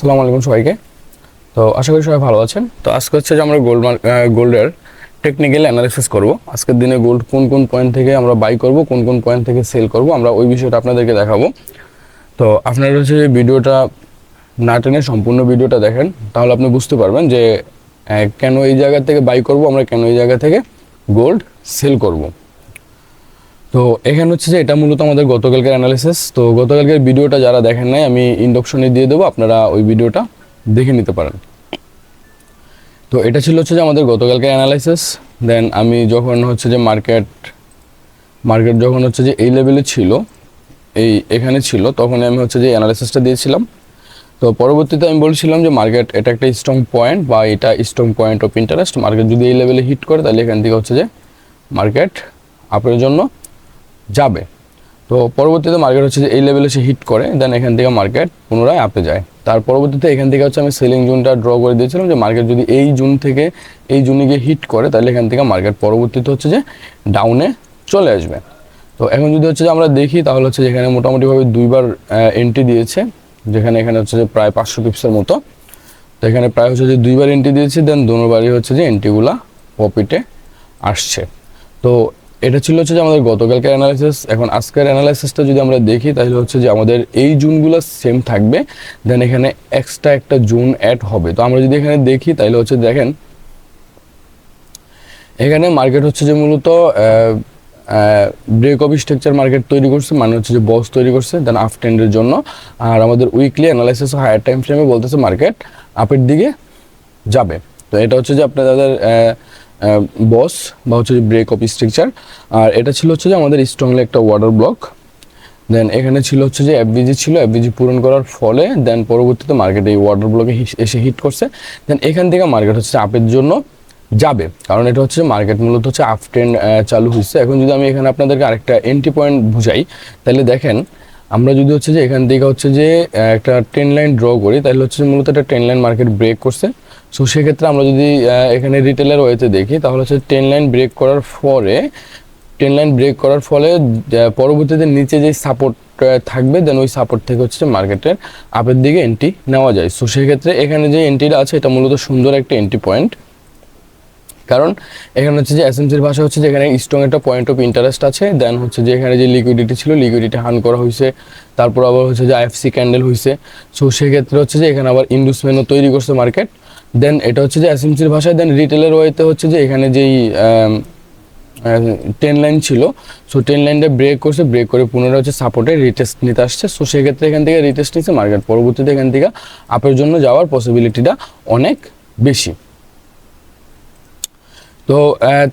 আসসালামু আলাইকুম সবাইকে। তো আশা করি সবাই ভালো আছেন। তো আজকে হচ্ছে যে আমরা গোল্ড গোল্ডের টেকনিক্যাল অ্যানালিসিস করব। আজকের দিনে গোল্ড কোন কোন পয়েন্ট থেকে আমরা বাই করব, কোন কোন পয়েন্ট থেকে সেল করব, আমরা ওই বিষয়টা আপনাদেরকে দেখাবো। তো আপনারা হচ্ছে যে ভিডিওটা না টেনে সম্পূর্ণ ভিডিওটা দেখেন, তাহলে আপনি বুঝতে পারবেন যে কেন এই জায়গা থেকে বাই করব, আমরা কেন এই জায়গা থেকে গোল্ড সেল করব। তো এখানে হচ্ছে যে এটা মূলত আমাদের গতকালকের অ্যানালিসিস তো গতকালকের ভিডিওটা যারা দেখেন নাই, আমি ইন্ডকশনে দিয়ে দেবো, আপনারা ওই ভিডিওটা দেখে নিতে পারেন। তো এটা ছিল হচ্ছে যে আমাদের গতকালকের অ্যানালাইসিস দেন আমি যখন হচ্ছে যে মার্কেট মার্কেট যখন হচ্ছে যে এই লেভেলে ছিল, এই এখানে ছিল তখন আমি হচ্ছে যে অ্যানালাইসিসটা দিয়েছিলাম। তো পরবর্তীতে আমি বলছিলাম যে মার্কেট এটা একটা স্ট্রং পয়েন্ট বা এটা strong point of interest market যদি এই লেভেলে হিট করে, তাহলে এখান থেকে হচ্ছে যে মার্কেট আপের জন্য যাবে। তো পরবর্তীতে মার্কেট হচ্ছে যে এই লেভেলে সে হিট করে দেন এখান থেকে মার্কেট পুনরায় আপে যায়। তার পরবর্তীতে এখান থেকে হচ্ছে আমি সেলিং জোনটা ড্র করে দিয়েছিলাম যে মার্কেট যদি এই জুন থেকে এই জুনে গিয়ে হিট করে, তাহলে এখান থেকে মার্কেট পরবর্তীতে হচ্ছে যে ডাউনে চলে আসবে। তো এখন যদি হচ্ছে যে আমরা দেখি, তাহলে হচ্ছে যেখানে মোটামুটিভাবে দুইবার এন্ট্রি দিয়েছে, যেখানে এখানে হচ্ছে যে প্রায় পাঁচশো পিপসের মতো। তো এখানে প্রায় হচ্ছে যে দুইবার এন্ট্রি দিয়েছে দেন দুবারই হচ্ছে যে এন্ট্রিগুলা প্রফিটে আসছে। তো এটা ছিল হচ্ছে যে আমাদের গতকালকের অ্যানালাইসিস এখন আজকের অ্যানালাইসিসটা যদি আমরা দেখি, তাহলে হচ্ছে যে আমাদের এই জুনগুলো সেম থাকবে। দেন এখানে এক্সট্রা একটা জুন অ্যাড হবে। তো আমরা যদি এখানে দেখি, তাহলে হচ্ছে দেখেন, এখানে মার্কেট হচ্ছে যে মূলত ব্রেক অফ স্ট্রাকচার মার্কেট তৈরি করছে মানে হচ্ছে যে বস তৈরি করছে দেন আপ ট্রেন্ডের জন্য। আর আমাদের উইকলি অ্যানালাইসিস হায়ার টাইম ফ্রেমে বলতেছে মার্কেট আপের দিকে যাবে। তো এটা হচ্ছে যে আপনার আপনাদের বস বা হচ্ছে যে ব্রেক অফ স্ট্রাকচার আর এটা ছিল হচ্ছে যে আমাদের স্ট্রংলি একটা ওয়াটার ব্লক দেন এখানে ছিল হচ্ছে যে এফবিজি ছিল এফবিজি পূরণ করার ফলে দেন পরবর্তীতে মার্কেট এই ওয়াটার ব্লকে এসে হিট করছে। দেন এখান থেকে মার্কেট হচ্ছে আপের জন্য যাবে। কারণ এটা হচ্ছে মার্কেট মূলত হচ্ছে আপ ট্রেন্ড চালু হয়েছে। এখন যদি আমি এখানে আপনাদেরকে আরেকটা এন্ট্রি পয়েন্ট বুঝাই, তাহলে দেখেন, আমরা যদি হচ্ছে যে এখান থেকে হচ্ছে যে একটা ট্রেন লাইন ড্র করি, তাহলে হচ্ছে মূলত একটা ট্রেন লাইন মার্কেট ব্রেক করছে। সো সেক্ষেত্রে আমরা যদি এখানে রিটেলের ওয়েতে দেখি, তাহলে হচ্ছে টেন লাইন ব্রেক করার পরে টেন লাইন ব্রেক করার ফলে পরবর্তীতে নিচে যে সাপোর্ট থাকবে দেন ওই সাপোর্ট থেকে হচ্ছে মার্কেটের আপের দিকে এন্ট্রি নেওয়া যায়। সো সেক্ষেত্রে এখানে যে এন্ট্রিটা আছে, এটা মূলত সুন্দর একটা এন্ট্রি পয়েন্ট কারণ এখানে হচ্ছে যে এসএমসির ভাষা হচ্ছে যে এখানে স্ট্রং একটা পয়েন্ট অফ ইন্টারেস্ট আছে দেন হচ্ছে যে এখানে যে লিকুইডিটি ছিল লিকুইডিটি হান করা হয়েছে। তারপর আবার হচ্ছে যে আইএফসি ক্যান্ডেল হয়েছে। সো সেক্ষেত্রে হচ্ছে যে এখানে আবার ইন্ডুসমেন্টও তৈরি করছে মার্কেট দেন এটা হচ্ছে যে এসএমসির ভাষায় দেন রিটেলের ওয়েতে হচ্ছে যে এখানে যেই টেন লাইন ছিল সো টেন লাইনটা ব্রেক করছে ব্রেক করে পুনরায় হচ্ছে সাপোর্টে রিটেস্ট নিতে আসছে। সো সেক্ষেত্রে এখান থেকে রিটেস্ট নিচ্ছে মার্কেট পরবর্তীতে এখান থেকে আপের জন্য যাওয়ার পসিবিলিটিটা অনেক বেশি। তো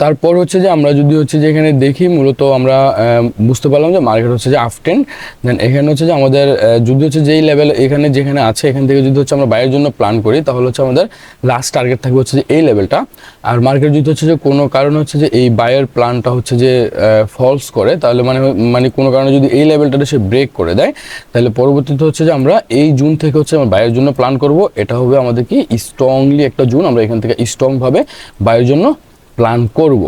তারপর হচ্ছে যে আমরা যদি হচ্ছে যে এখানে দেখি, মূলত আমরা বুঝতে পারলাম যে মার্কেট হচ্ছে যে আফ টেন দেন এখানে হচ্ছে যে আমাদের যদি হচ্ছে যেই লেভেল এখানে যেখানে আছে, এখান থেকে যদি হচ্ছে আমরা বাইরের জন্য প্ল্যান করি, তাহলে হচ্ছে আমাদের লাস্ট টার্গেট থাকবে হচ্ছে যে এই লেভেলটা আর মার্কেট যদি হচ্ছে যে কোনো কারণে হচ্ছে যে এই বায়ের প্ল্যানটা হচ্ছে যে ফলস করে, তাহলে মানে মানে কোনো কারণে যদি এই লেভেলটাতে সে ব্রেক করে দেয়, তাহলে পরবর্তীতে হচ্ছে যে আমরা এই জুন থেকে হচ্ছে আমরা বাইরের জন্য প্ল্যান করব। এটা হবে আমাদের কি স্ট্রংলি একটা জুন, আমরা এখান থেকে স্ট্রংভাবে বাইরের জন্য প্ল্যান করব।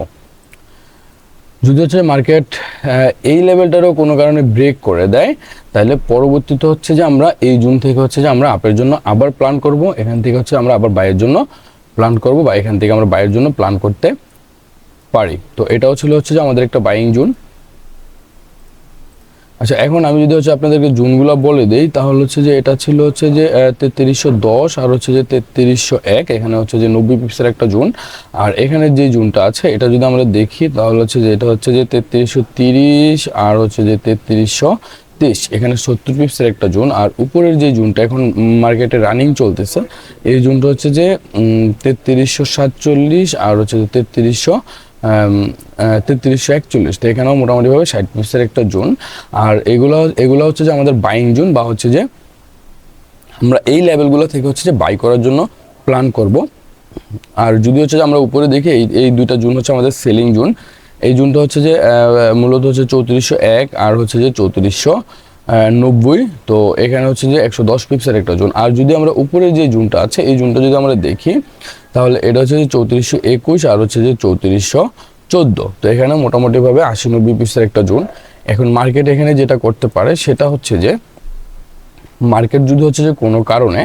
যদি হচ্ছে মার্কেট এই লেভেলটারও কোনো কারণে ব্রেক করে দেয়, তাহলে পরবর্তীতে হচ্ছে যে আমরা এই জুন থেকে হচ্ছে যে আমরা আপের জন্য আবার প্ল্যান করব, এখান থেকে হচ্ছে আমরা আবার বাইয়ের জন্য প্ল্যান করব বা এখান থেকে আমরা বাইয়ের জন্য প্ল্যান করতে পারি। তো এটাও ছিল হচ্ছে যে আমাদের একটা বাইং জুন। আচ্ছা এখন আমি যদি হচ্ছে আপনাদেরকে জুনগুলো বলে দিই, তাহলে হচ্ছে যে এটা ছিল হচ্ছে যে তেত্রিশশো দশ আর হচ্ছে যে তেত্রিশশো এক, এখানে হচ্ছে যে নব্বই পিপসের একটা জুন। আর এখানে যে জুনটা আছে, এটা যদি আমরা দেখি, তাহলে হচ্ছে যে এটা হচ্ছে যে তেত্রিশশো তিরিশ আর হচ্ছে যে তেত্রিশশো তেইশ। এখানে সত্তর পিপসের একটা জুন। আর উপরের যে জুনটা, এখন মার্কেটে রানিং চলতেছে, এই জুনটা হচ্ছে যে তেত্রিশশো সাতচল্লিশ আর হচ্ছে যে তেত্রিশশো তেত্রিশশো একচল্লিশ, তো এখানেও মোটামুটিভাবে ষাট পিসের একটা জোন। আর এগুলো এগুলো হচ্ছে যে আমাদের বাইং জোন বা হচ্ছে যে আমরা এই লেভেলগুলো থেকে হচ্ছে যে বাই করার জন্য প্ল্যান করব। আর যদি হচ্ছে যে আমরা উপরে দেখি, এই এই দুইটা জুন হচ্ছে আমাদের সেলিং জুন। এই জুনটা হচ্ছে যে মূলত হচ্ছে চৌত্রিশশো এক আর হচ্ছে যে চৌত্রিশশো নব্বই, তো এখানে হচ্ছে যে একশো দশ পিক্সের একটা জুন। আর যদি আমরা উপরে যে জুনটা আছে, এই জুনটা যদি আমরা দেখি, তাহলে এটা হচ্ছে যে চৌত্রিশশো একুশ আর হচ্ছে যে চৌত্রিশশো চোদ্দ। তো এখানে মোটামুটিভাবে আশি নব্বই পিক্সের একটা জুন। এখন মার্কেট এখানে যেটা করতে পারে, সেটা হচ্ছে যে মার্কেট যদি হচ্ছে যে কোনো কারণে,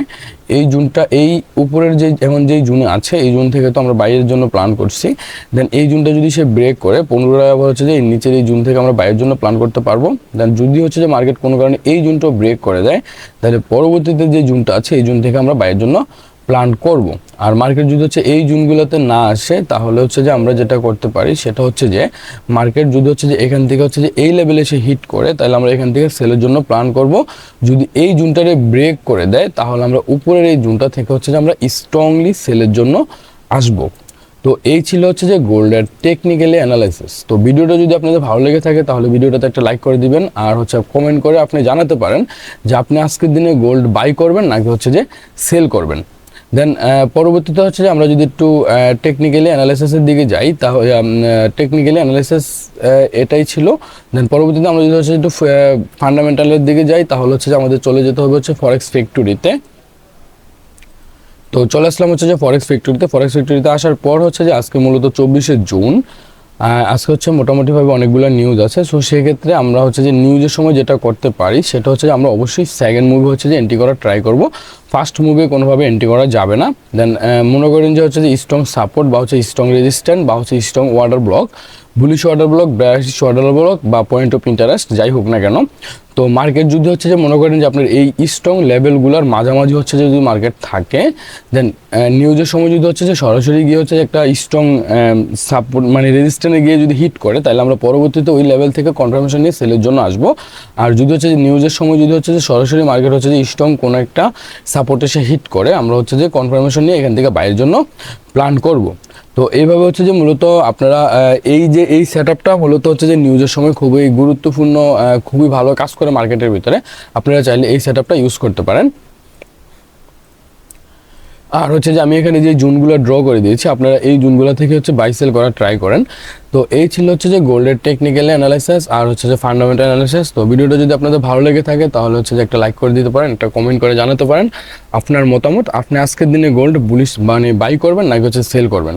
এই জুনটা, এই উপরের যে এখন যেই জুনে আছে, এই জুন থেকে তো আমরা বাইরের জন্য প্ল্যান করছি। দেন এই জুনটা যদি সে ব্রেক করে পনেরো টাকা হচ্ছে যে নিচের এই জুন থেকে আমরা বাইরের জন্য প্ল্যান করতে পারব। দেন যদি হচ্ছে যে মার্কেট কোনো কারণে এই জুনটাও ব্রেক করে দেয়, তাহলে পরবর্তীতে যে জুনটা আছে, এই জুন থেকে আমরা বাইরের জন্য প্ল্যান করব। আর মার্কেট যদি হচ্ছে এই জুনগুলোতে না আসে, তাহলে হচ্ছে যে আমরা যেটা করতে পারি সেটা হচ্ছে যে মার্কেট যদি হচ্ছে যে এখান থেকে হচ্ছে যে এই লেভেলে সে হিট করে, তাহলে আমরা এখান থেকে সেলের জন্য প্ল্যান করব। যদি এই জুনটারে ব্রেক করে দেয়, তাহলে আমরা উপরের এই জুনটা থেকে হচ্ছে যে আমরা স্ট্রংলি সেলের জন্য আসব। তো এই ছিল হচ্ছে যে গোল্ডের টেকনিক্যালি অ্যানালাইসিস তো ভিডিওটা যদি আপনাদের ভালো লেগে থাকে, তাহলে ভিডিওটাতে একটা লাইক করে দিবেন, আর হচ্ছে কমেন্ট করে আপনি জানাতে পারেন যে আপনি আজকের দিনে গোল্ড বাই করবেন নাকি হচ্ছে যে সেল করবেন। দেন পরবর্তীতে হচ্ছে যে আমরা যদি একটু টেকনিক্যালি অ্যানালাইসিসের দিকে যাই, তাহলে টেকনিক্যালি অ্যানালাইসিস এটাই ছিল। দেন পরবর্তীতে আমরা যদি হচ্ছে একটু ফান্ডামেন্টালের দিকে যাই, তাহলে হচ্ছে যে আমাদের চলে যেতে হবে হচ্ছে ফরেক্স ফ্যাক্টরিতে তো। চলে আসলাম হচ্ছে যে ফরেক্স ফ্যাক্টরিতে ফরেক্স ফ্যাক্টরিতে আসার পর হচ্ছে যে আজকে মূলত চব্বিশে জুন। আজকে হচ্ছে মোটামুটিভাবে অনেকগুলো নিউজ আছে। সো সেক্ষেত্রে আমরা হচ্ছে যে নিউজের সময় যেটা করতে পারি, সেটা হচ্ছে যে আমরা অবশ্যই সেকেন্ড মুভি হচ্ছে যে এন্ট্রি করার ট্রাই করব। ফার্স্ট মুভি কোনোভাবে এন্ট্রি করা যাবে না। দেন মনে করেন যে হচ্ছে যে স্ট্রং সাপোর্ট বা হচ্ছে স্ট্রং রেজিস্ট্যান্ট বা হচ্ছে strong order block bullish order block bearish order block বা পয়েন্ট অফ ইন্টারেস্ট যাই হোক না কেন। তো মার্কেট যদি হচ্ছে যে মনে করেন যে আপনার এই স্ট্রং লেভেলগুলোর মাঝামাঝি হচ্ছে যে যদি মার্কেট থাকে দেন নিউজের সময় যদি হচ্ছে যে সরাসরি গিয়ে হচ্ছে একটা স্ট্রং সাপোর্ট মানে রেজিস্ট্যান্টে গিয়ে যদি হিট করে, তাহলে আমরা পরবর্তীতে ওই লেভেল থেকে কনফার্মেশন নিয়ে সেলের জন্য আসব। আর যদি হচ্ছে যে নিউজের সময় যদি হচ্ছে যে সরাসরি মার্কেট হচ্ছে যে স্ট্রং কোনো একটা সাপোর্টে সে হিট করে, আমরা হচ্ছে যে কনফার্মেশন নিয়ে এখান থেকে বাইরের জন্য প্ল্যান করব। তো এইভাবে হচ্ছে যে মূলত আপনারা এই যে, এই সেট মূলত হচ্ছে যে নিউজের সময় খুবই গুরুত্বপূর্ণ খুবই ভালো কাজ করে মার্কেটের ভিতরে। আপনারা চাইলে এই সেট ইউজ করতে পারেন। আর হচ্ছে যে আমি এখানে যে জুনগুলো ড্র করে দিয়েছি, আপনারা এই জুনগুলো থেকে হচ্ছে বাই সেল করার ট্রাই করেন। তো এই ছিল হচ্ছে যে গোল্ডের টেকনিক্যাল অ্যানালাইসিস আর হচ্ছে যে ফান্ডামেন্টাল অ্যানালাইসিস তো ভিডিওটা যদি আপনাদের ভালো লেগে থাকে, তাহলে হচ্ছে যে একটা লাইক করে দিতে পারেন, একটা কমেন্ট করে জানাতে পারেন। আপনার মতামত, আপনি আজকের দিনে গোল্ড বুলিশ মানে বাই করবেন নাকি হচ্ছে সেল করবেন?